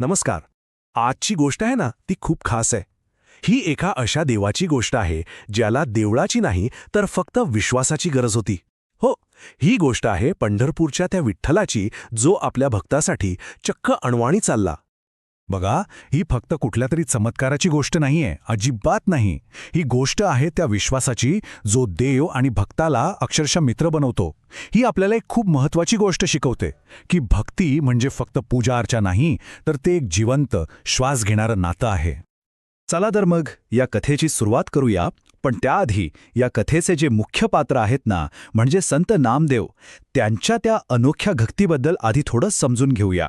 नमस्कार. आजची गोष्ट आहे ना ती खूप खास आहे. ही एका अशा देवाची गोष्ट आहे ज्याला देवळाची नाही तर फक्त विश्वासाची गरज होती. हो ही गोष्ट आहे पंढरपूरच्या त्या विठ्ठलाची जो आपल्या भक्तासाठी चक्क अणवाणी चालला. बघा ही फक्त कुठल्या तरी चमत्काराची गोष्ट नाहीये अजिबात नाही. ही गोष्ट आहे त्या विश्वासाची जो देव आणि भक्ताला अक्षरशः मित्र बनवतो. ही आपल्याला एक खूप महत्वाची गोष्ट शिकवते की भक्ती म्हणजे फक्त पूजा अर्चा नाही तर ते एक जिवंत श्वास घेणारं नातं आहे. चला तर मग या कथेची सुरुवात करूया पण त्याआधी या कथेचे जे मुख्य पात्र आहेत ना म्हणजे संत नामदेव त्यांच्या त्या अनोख्या भक्तीबद्दल आधी थोडं समजून घेऊया.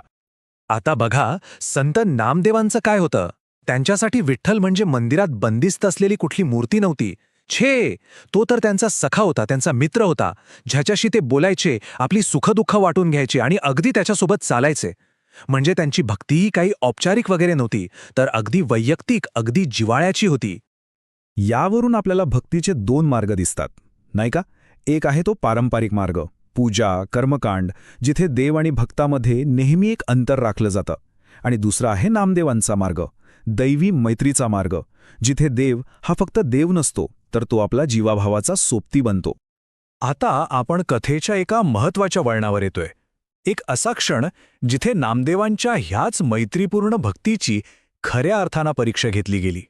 आता बघा संत नामदेवांचं काय होतं? त्यांच्यासाठी विठ्ठल म्हणजे मंदिरात बंदिस्त असलेली कुठली मूर्ती नव्हती. छे! तो तर त्यांचा सखा होता त्यांचा मित्र होता. ज्याच्याशी ते बोलायचे आपली सुखदुःख वाटून घ्यायचे आणि अगदी त्याच्यासोबत चालायचे. म्हणजे त्यांची भक्तीही काही औपचारिक वगैरे नव्हती तर अगदी वैयक्तिक अगदी जिवाळ्याची होती. यावरून आपल्याला भक्तीचे दोन मार्ग दिसतात. नाही का? एक आहे तो पारंपरिक मार्ग. पूजा कर्मकांड जिथे देव आणि भक्तामध्ये नेहमी एक अंतर राखलं जातं. आणि दुसरा आहे नामदेवांचा मार्ग दैवी मैत्रीचा मार्ग जिथे देव हा फक्त देव नसतो तर तो आपला जीवाभावाचा सोबती बनतो. आता आपण कथेच्या एका महत्त्वाच्या वळणावर येतोय. एक असा क्षण जिथे नामदेवांच्या ह्याच मैत्रीपूर्ण भक्तीची खऱ्या अर्थानं परीक्षा घेतली गेली.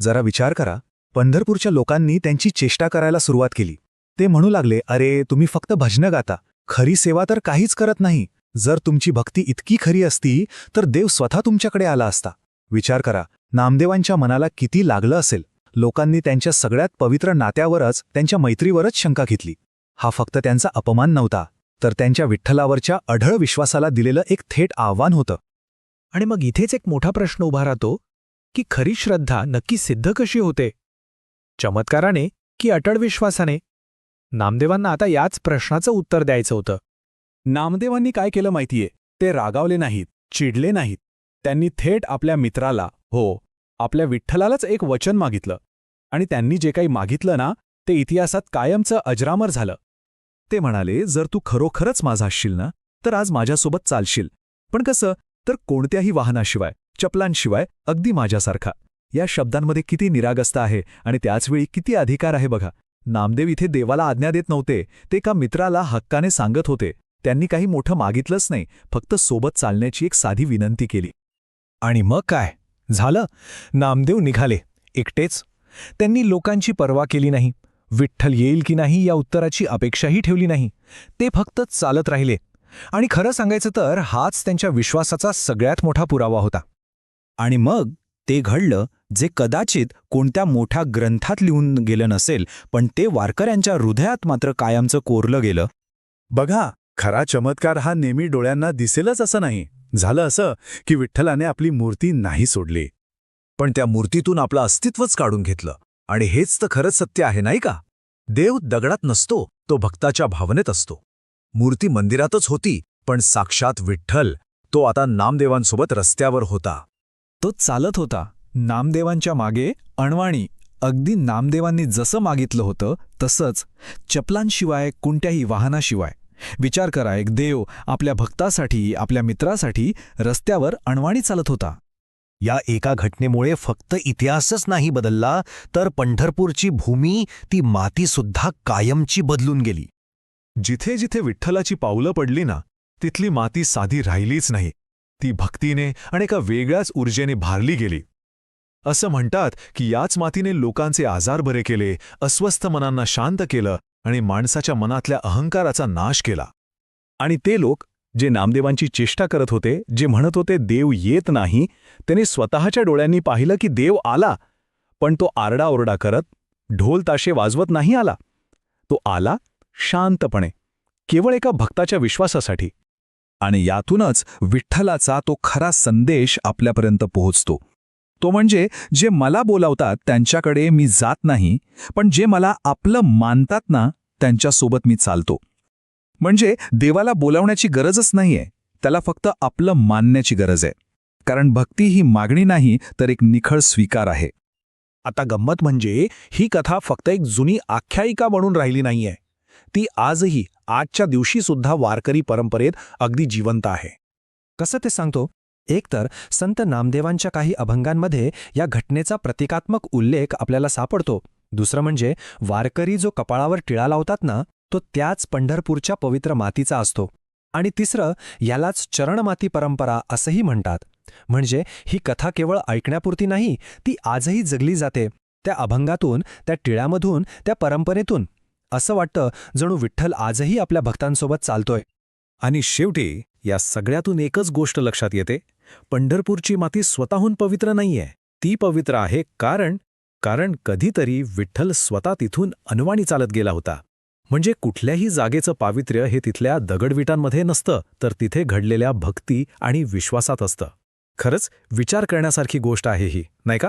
जरा विचार करा. पंढरपूरच्या लोकांनी त्यांची चेष्टा करायला सुरुवात केली. ते म्हणू लागले अरे तुम्ही फक्त भजनं गाता. खरी सेवा तर काहीच करत नाही. जर तुमची भक्ती इतकी खरी असती तर देव स्वतः तुमच्याकडे आला असता. विचार करा नामदेवांच्या मनाला किती लागलं असेल. लोकांनी त्यांच्या सगळ्यात पवित्र नात्यावरच त्यांच्या मैत्रीवरच शंका घेतली. हा फक्त त्यांचा अपमान नव्हता तर त्यांच्या विठ्ठलावरच्या अढळ विश्वासाला दिलेलं एक थेट आव्हान होतं. आणि मग इथेच एक मोठा प्रश्न उभा राहतो की खरी श्रद्धा नक्की सिद्ध कशी होते? चमत्काराने की अटळ विश्वासाने? नामदेवांना आता याच प्रश्नाचं उत्तर द्यायचं होतं. नामदेवांनी काय केलं माहितीये? ते रागावले नाहीत चिडले नाहीत. त्यांनी थेट आपल्या मित्राला हो आपल्या विठ्ठलालाच एक वचन मागितलं. आणि त्यांनी जे काही मागितलं ना ते इतिहासात कायमचं अजरामर झालं. ते म्हणाले जर तू खरोखरच माझा असशील ना तर आज माझ्यासोबत चालशील. पण कसं तर कोणत्याही वाहनाशिवाय चपलांशिवाय अगदी माझ्यासारखा. या शब्दांमध्ये किती निरागस्त आहे आणि त्याचवेळी किती अधिकार आहे बघा. नामदेव इथे देवाला आज्ञा देत नव्हते. ते एका मित्राला हक्काने सांगत होते. त्यांनी काही मोठं मागितलंच नाही फक्त सोबत चालण्याची एक साधी विनंती केली. आणि मग काय? झालं. नामदेव निघाले. एकटेच. त्यांनी लोकांची पर्वा केली नाही. विठ्ठल येईल की नाही या उत्तराची अपेक्षाही ठेवली नाही. ते फक्त चालत राहिले. आणि खरं सांगायचं तर हाच त्यांच्या विश्वासाचा सगळ्यात मोठा पुरावा होता. आणि मग? ते घडलं जे कदाचित कोणत्या मोठ्या ग्रंथात लिहून गेलं नसेल पण ते वारकऱ्यांच्या हृदयात मात्र कायमचं कोरलं गेलं. बघा खरा चमत्कार हा नेहमी डोळ्यांना दिसेलच असं नाही. झालं असं की विठ्ठलाने आपली मूर्ती नाही सोडली. पण त्या मूर्तीतून आपलं अस्तित्वच काढून घेतलं. आणि हेच तर खरंच सत्य आहे नाही का? देव दगडात नसतो तो भक्ताच्या भावनेत असतो. मूर्ती मंदिरातच होती पण साक्षात विठ्ठल तो आता नामदेवांसोबत रस्त्यावर होता. तो चालत होता. नामदेवांच्या मागे अणवाणी अगदी नामदेवांनी जसं मागितलं होतं तसंच चपलांशिवाय कोणत्याही वाहनाशिवाय. विचार करा एक देव आपल्या भक्तासाठी आपल्या मित्रासाठी रस्त्यावर अणवाणी चालत होता. या एका घटनेमुळे फक्त इतिहासच नाही बदलला तर पंढरपूरची भूमी ती मातीसुद्धा कायमची बदलून गेली. जिथे जिथे विठ्ठलाची पावलं पडली ना तिथली माती साधी राहिलीच नाही. ती भक्तीने आणि एका वेगळ्याच ऊर्जेने भारली गेली. असं म्हणतात की याच मातीने लोकांचे आजार बरे केले अस्वस्थ मनांना शांत केलं आणि माणसाच्या मनातल्या अहंकाराचा नाश केला. आणि ते लोक जे नामदेवांची चेष्टा करत होते जे म्हणत होते देव येत नाही त्याने स्वतःच्या डोळ्यांनी पाहिलं की देव आला पण तो आरडाओरडा करत ढोल ताशे वाजवत नाही आला. तो आला शांतपणे केवळ एका भक्ताच्या विश्वासासाठी. आणि यातूनच विठ्ठलाचा तो खरा संदेश आपल्यापर्यंत पोहोचतो. तो म्हणजे जे मला बोलावतात त्यांच्याकडे मी जात नाही पण जे मला आपलं मानतात ना त्यांच्यासोबत मी चालतो. म्हणजे देवाला बोलावण्याची गरजच नाहीये त्याला फक्त आपलं मानण्याची गरज आहे. कारण भक्ती ही मागणी नाही तर एक निखळ स्वीकार आहे. आता गंमत म्हणजे ही कथा फक्त एक जुनी आख्यायिका म्हणून राहिली नाहीये. ती आजही आजच्या दिवशी सुद्धा वारकरी परंपरेत अगदी जिवंत आहे. कसं ते सांगतो? एकतर संत नामदेवांच्या काही अभंगांमध्ये या घटनेचा प्रतिकात्मक उल्लेख आपल्याला सापडतो. दुसरं म्हणजे वारकरी जो कपाळावर टिळा लावतात ना तो त्याच पंढरपूरच्या पवित्र मातीचा असतो. आणि तिसरं यालाच चरणमाती परंपरा असंही म्हणतात. म्हणजे ही कथा केवळ ऐकण्यापुरती नाही ती आजही जगली जाते. त्या अभंगातून त्या टिळ्यामधून त्या परंपरेतून. असं वाटतं जणू विठ्ठल आजही आपल्या भक्तांसोबत चालतोय. आणि शेवटी या सगळ्यातून एकच गोष्ट लक्षात येते. पंढरपूरची माती स्वतःहून पवित्र नाहीये. ती पवित्र आहे कारण कारण कधीतरी विठ्ठल स्वतः तिथून अनवाणी चालत गेला होता. म्हणजे कुठल्याही जागेचं पावित्र्य हे तिथल्या दगडविटांमध्ये नसतं तर तिथे घडलेल्या भक्ती आणि विश्वासात असतं. खरंच विचार करण्यासारखी गोष्ट आहे ही नाही का?